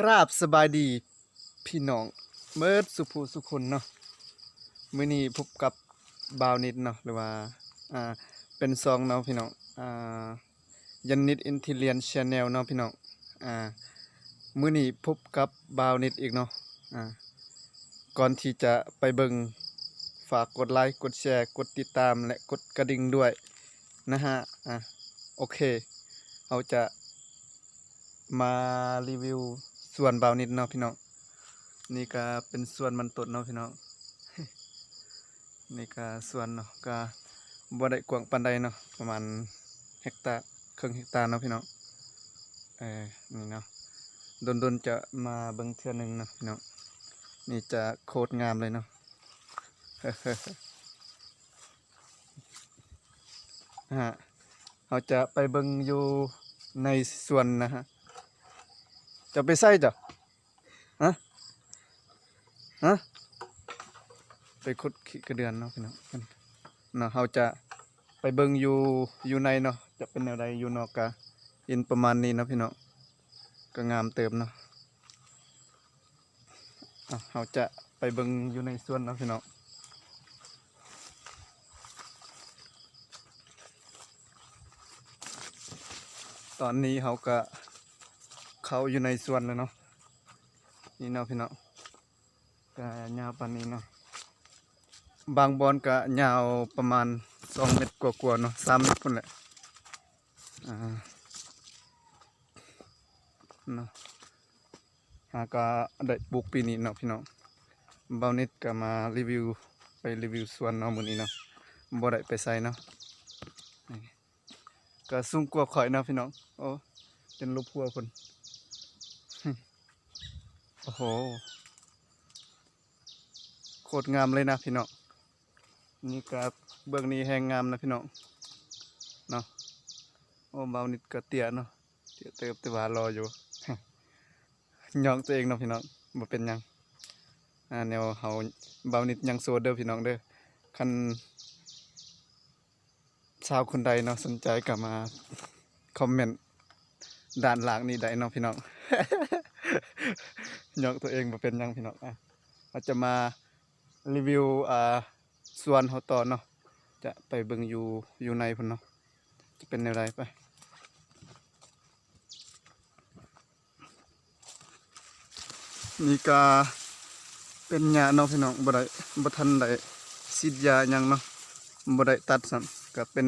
กราบสบายดีพี่น้องเมิดสุภูสุคนเนาะมื้อนี้พบกับบาวนิดเนาะหรือว่าอ่าเป็นซองเนาะพี่น้องอ่ายันนิดอินทิเลียนชาแนลเนาะพี่น้องอ่ามื้อนี้พบกับบาวนิดอีกเนาะอ่าก่อนที่จะไปเบิ่งฝากกดไลค์กดแชร์กดติดตามและกดกระดิ่งด้วยนะฮะอ่าโอเคเราจะมารีวิว ส่วนเบานิดเนาะพี่น้องนี่ก็เป็นส่วนมันตดเนาะพี่น้องนี่ก็ส่วนเนาะก็บ่ได้กว้างปานใดเนาะประมาณเฮกตาร์ครึ่งเฮกตาร์เนาะพี่น้องเออนี่เนาะดนๆจะมาเบิ่งเทื่อหนึงเนาะพี่น้องนี่จะโคตรงามเลยเนาะฮะเราจะไปเบิ่งอยู่ในส่วนนะฮะ จะไปใส่จ้ะฮะฮะไปขุดขี้กระเดือนเนาะพี่น้องเนาะเราจะไปเบิ่งอยู่อยู่ในเนาะจะเป็นแนวใดอยู่นอกกะอินประมาณนี้นะพี่น้องก็งามเติมเนาะเราจะไปเบิ่งอยู่ในส่วนนะพี่น้องตอนนี้เขาก็ เขาอยู่ในสวนแล้วเนาะนี่เนาะพี่เนาะก็ยาวปานนี้เนาะบางบอนก็ยาวประมาณสองเมตรกว่าๆเนาะสามเมตรพุ่นแหละอ่าเนาะหาก็ได้ปลูกปีนี้เนาะพี่น้องเบานิดก็มารีวิวไปรีวิวสวนเนาะมื้อนี้เนาะบ่ได้ไปใส่เนาะก็สูงกว่าข่อยนะพี่น้องโอ้เป็นรูปพัวคน โอ้โห โคตรงามเลยนะพี่น้อง นี่ก็เบื้องนี้แหงงามนะพี่น้อง เนาะ โอ้เบานิดก็เตี้ยเนาะเตี้ยเติบต่ว่ารออยู่ยองตัวเองเนาะพี่น้องบ่เป็นยัง อ่าแนวเฮาเบานิดยังโซเด้อพี่น้องเด้อ คันชาวคนใดเนาะสนใจก็มา คอมเมนต์ด้านหลังนี้ได้เนาะพี่น้อง ยกตัวเองมาเป็นยังพี่น้องอะเราจะมารีวิวอ่าส่วนเขาต่อเนาะจะไปเบิ่งอยู่อยู่ในพุ่นเนาะจะเป็นแนวใดไปนี่ก็เป็นหญ้าเนาะพี่น้องบ่ได้บ่ทันได้ฉีดยาหยังเนาะบ่ได้ตัดซ้ำก็เป็น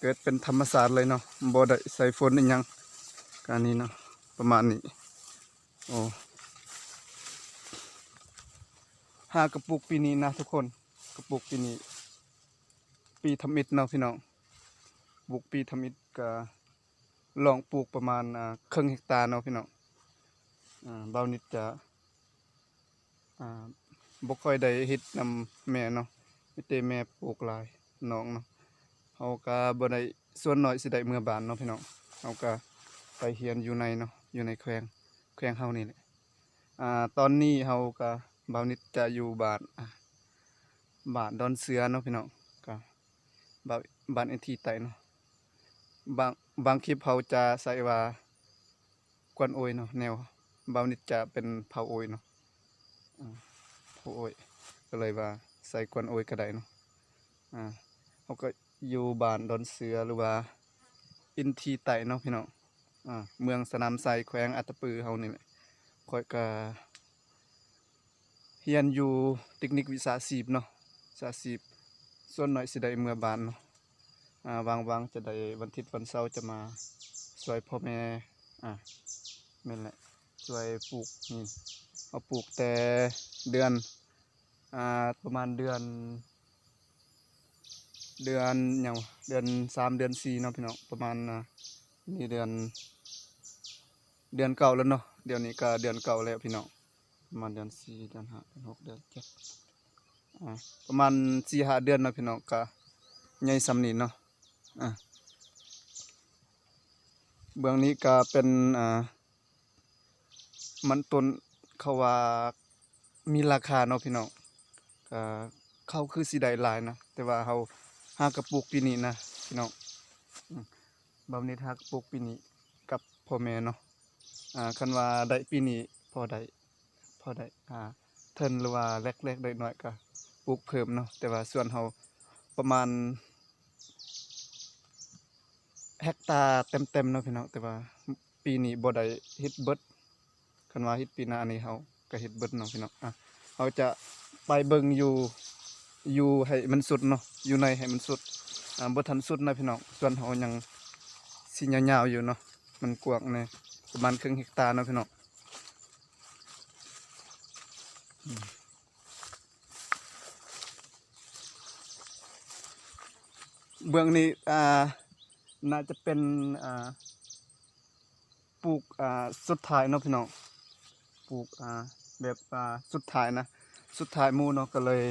เกิดเป็นธรรมศาสตร์เลยเนาะบ่ได้ใส่ฝนอีหยังการนี้เนาะประมาณนี้ โอ้หากระปุกปีนี้นะทุกคน กระปุกปีนี้ ปีทำอิฐเนาะพี่น้องปลูกปีทำอิฐก็ลองปลูกประมาณครึ่งเฮกตาร์เนาะพี่น้องเบานิดจะอ่าบ่ค่อยได้เฮ็ดนำแม่เนาะไมีแต่แม่ปลูกลายน้องเนาะเฮาก็บ่ได้ส่วนน้อยสิได้เมื่อบานเนาะพี่น้องเฮาก็ไปเรียนอยู่ในเนาะอยู่ในแขวง แขวงเฮานี่แหละอ่าตอนนี้เฮาก็บ่าวนิดจะอยู่บานอ่าบ้านดอนเสือเนาะพี่น้องก็บานบ้านไอทีไตเนาะบางบางคลิปเฮาจะใส่ว่ากวนโอยเนาะแนวบ่าวนิดจะเป็นเผาโอยเนาะเผาโอยก็เลยว่าใส่กวนโอยก็ได้เนาะอ่าเขาก็อยู่บ้านดอนเสือหรือว่าอินทีไตเนาะพี่น้อง เมืองสนามไซแขวงอัตตปือเฮานี่แหละคอยก็เฮียนอยู่เทคนิควิชาชีพเนาะวิชาชีพส่วนหน้อยสิได้เมื่อบานเนาะอ่าวางๆจะได้วันทิตวันเสาร์จะมาช่วยพ่อแม่อ่านั่นแหละช่วยปลูกนี่เอาปลูกแต่เดือนอ่าประมาณเดือน เดือนอย่างเดือนสามเดือนสี่เนาะพี่น้องประมาณ นี่เดือน เดือนเก่าแล้วเนาะเดี๋ยวนี้ก็เดือนเก่าแล้วพี่น้องประมาณเดือนสี่เดือนห้าเดือนหกเดือนเจ็ดประมาณสี่ห้าเดือนเนาะพี่น้องก็ใหญ่สำนีเนาะอ่าเบื้องนี้ก็เป็นอ่ามันต้นเขาว่ามีราคาเนาะพี่น้องก็เข้าคือสิได้หลายนะแต่ว่าเขาห้ากระปุกปีนี้นะพี่น้อง บำนิดหากระปุกปีนี้กับพ่อแม่เนาะอ่าคันว่าได้ปีนี้พอได้พอได้อ่าเทินหรือว่าเล็กๆได้น้อยก็ปลูกเพิ่มเนาะแต่ว่าส่วนเฮาประมาณเฮกตาร์เต็มๆเนาะพี่น้องแต่ว่าปีนี้บ่ได้เฮ็ดเบิดคันว่าเฮ็ดปีหน้านี่เฮาก็เฮ็ดเบิดเนาะพี่น้องอะเฮาจะไปเบิ่งอยู่อยู่ให้มันสุดเนาะอยู่ในให้มันสุดอ่าบ่ทันสุดนะพี่น้องส่วนเฮายัง สิยาวๆอยู่เนาะมันกว้างแน่ประมาณครึ่งเฮกตาร์เนาะพี่น้องเบื้องนี้อ่าน่าจะเป็นอ่าปลูกอ่าสุดท้ายเนาะพี่น้องปลูกอ่าแบบอ่าสุดท้ายนะสุดท้ายมูเนาะก็เลย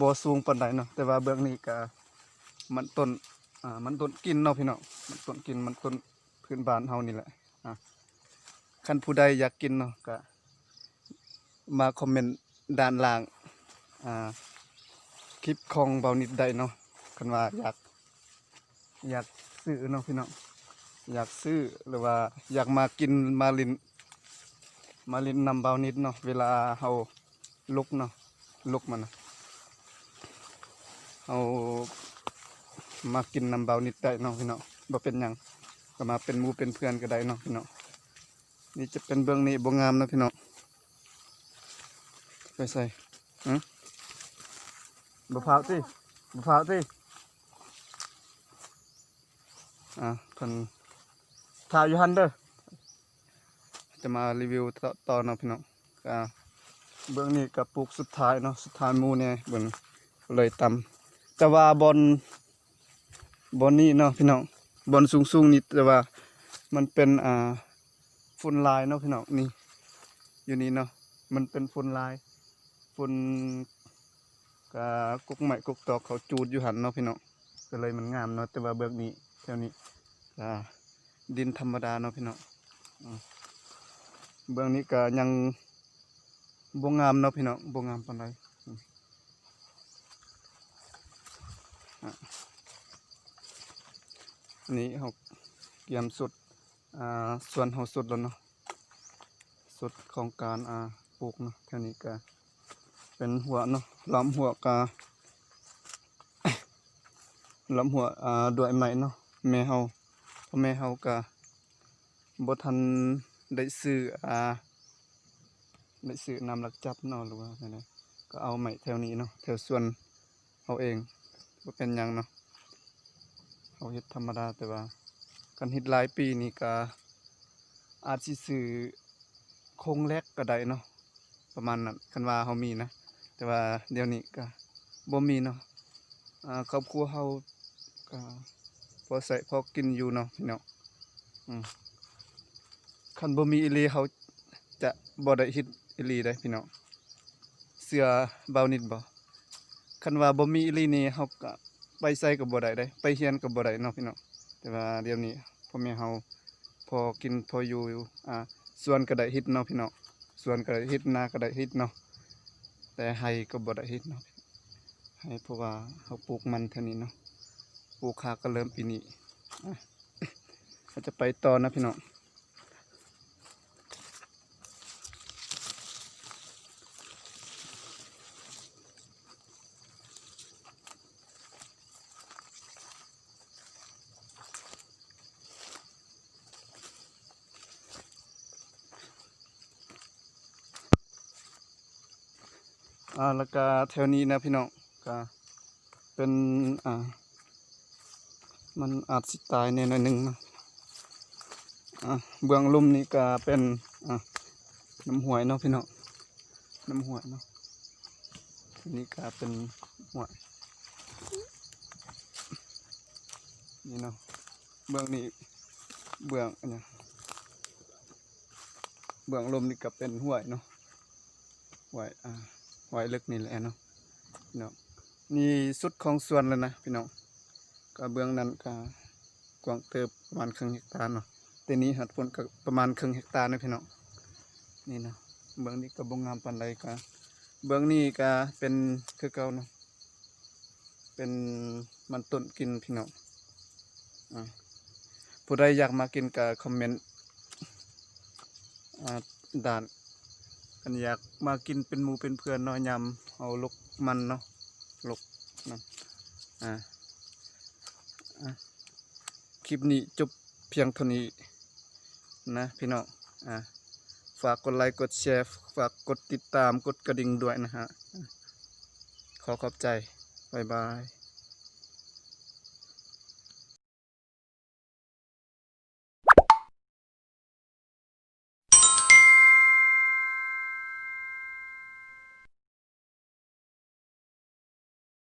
บ่สูงปานใดเนาะแต่ว่าเบื้องนี้ก็มันต้น อ่ามันต้นกินเนาะพี่น้องมันต้นกินมันต้นพื้นบ้านเฮานี่แหละอ่าคันผู้ใดอยากกินเนาะก็มาคอมเมนต์ด้านล่างอ่าคลิปของเบานิดได้เนาะคันว่าอยากอยากซื้อเนาะพี่น้องอยากซื้อหรือว่าอยากมากินมาลิน มาลินนำเบานิดเนาะเวลาเฮาลุกเนาะลุกมันนะเฮา มากินนำเบานิดได้เนาะพี่น้องบ่เป็นยังก็มาเป็นมูเป็นเพื่อนก็ได้เนาะพี่น้องนี่จะเป็นเบื้องนี้บ่งามนะพี่น้องไปใส่หืมบ่พร้าวสิมะพร้าวสิอะเพิ่นถ่ายอยู่หันเด้อจะมารีวิวต่อตอเนาะพี่น้องก็เบื้องนี้กับปลูกสุดท้ายเนาะสุดท้ายมูเนี่ยเบิ่งเลยตำแต่ว่าบอน บอนนี้เนาะพี่น้องบอนสูงสูงๆนี่แต่ว่ามันเป็นอ่าฝุ่นลายเนาะพี่น้องนี่อยู่นี่เนาะมันเป็นฝุ่นลายฝุ่นก็กุกใหม่กุกตอกเขาจูดอยู่หันเนาะพี่น้องก็เลยมันงามเนาะแต่ว่าเบือกนี้แถวนี้ก็ดินธรรมดาเนาะพี่น้องอืมเบื้องนี้ก็ยังบ่งามเนาะพี่น้องบ่งามปานใด นนี้เขาเตรียมสุดอ่าส่วนเขาสุดแล้วเนาะสุดของการอาปลูกเนาะแถวนี้ก็เป็นหัวเนาะล้อมหัวกาล้อมหัวอ่าด้วยไม้เนาะแม่เฮาพ่อแม่เฮากะบ่ทันได้ซื้ออ่าได้ซื้อนำหลักจับเนาะหรือว่าไงนะก็เอาไม้แถวนี้เนาะแถวส่วนเฮาเองบ่เป็นยังเนาะ เฮาเฮ็ดธรรมดาแต่ว่ากันเฮ็ดหลายปีนี่ก็อาจสิซื้อคงแรกก็ได้เนาะประมาณนั้นคันว่าเฮามีนะ แต่ว่าเดี๋ยวนี้ก็บ่มีเนาะอ่าครอบครัวเฮาก็พอใส่พอกินอยู่เนาะพี่น้องคันบ่มีอีหลีเขาจะบ่ได้เฮ็ดอีหลีได้พี่น้องเสือเบานิดบ่คันว่าบ่มีอีหลีนี่เฮาก็ ไปใส่ก็บ่ได้ได้ไปเรียนก็บ่ได้เนาะพี่น้องแต่ว่าเดี๋ยวนี้พ่อแม่เฮาพอกินพออยู่อ่าส่วนก็ได้ฮ็ดเนาะพี่น้องส่วนก็ได้ฮ็ดนาก็ได้ฮ็ดเนาะแต่ให้ก็บ่ได้ฮ็ดเนาะให้เพราะว่าเขาปลูกมันเท่านี้เนาะปลูกขาก็เริ่มปีนี้อะเราจะไปต่อนะพี่น้อง อ่าแล้วก็แถวนี้นะพี่น้องก็เป็นอ่ามันอาจสิตายในหน่อยหนึ่งนะอะเบื้องลุ่มนี่ก็เป็นอะน้ำหวยเนาะพี่น้องน้ำหวยเนาะนี่ก็เป็นหวยนี่เนาะเบื้องนี้เบื้องเนี้ยเบื้องลมนี่ก็เป็นห้วยเนาะห้วยอ่า ห้วยลึกนี่แหละเนาะพี่น้องนี่สุดของสวนแล้วนะพี่น้องก็เบื้องนั้นก็กว้างเติบประมาณครึ่งเฮกตาร์เนาะแต่นี้หัดผลก็ประมาณครึ่งเฮกตาร์นะพี่น้องนี่นะเบื้องนี้ก็บ่งามปานใดก็เบื้องนี้ก็เป็นคือเก่าเนาะเป็นมันต้นกินพี่น้องอ่าผู้ใดอยากมากินก็คอมเมนต์อ่าด่าน กันอยากมากินเป็นหมูเป็นเพื่อนเนาะยำเอาลกมันเนาะลกนั่นอ่าอะคลิปนี้จบเพียงเท่านี้นะพี่น้องอ่าฝากกดไลค์กดแชร์ฝากกดติดตามกดกระดิ่งด้วยนะฮะขอขอบใจ บ๊ายบาย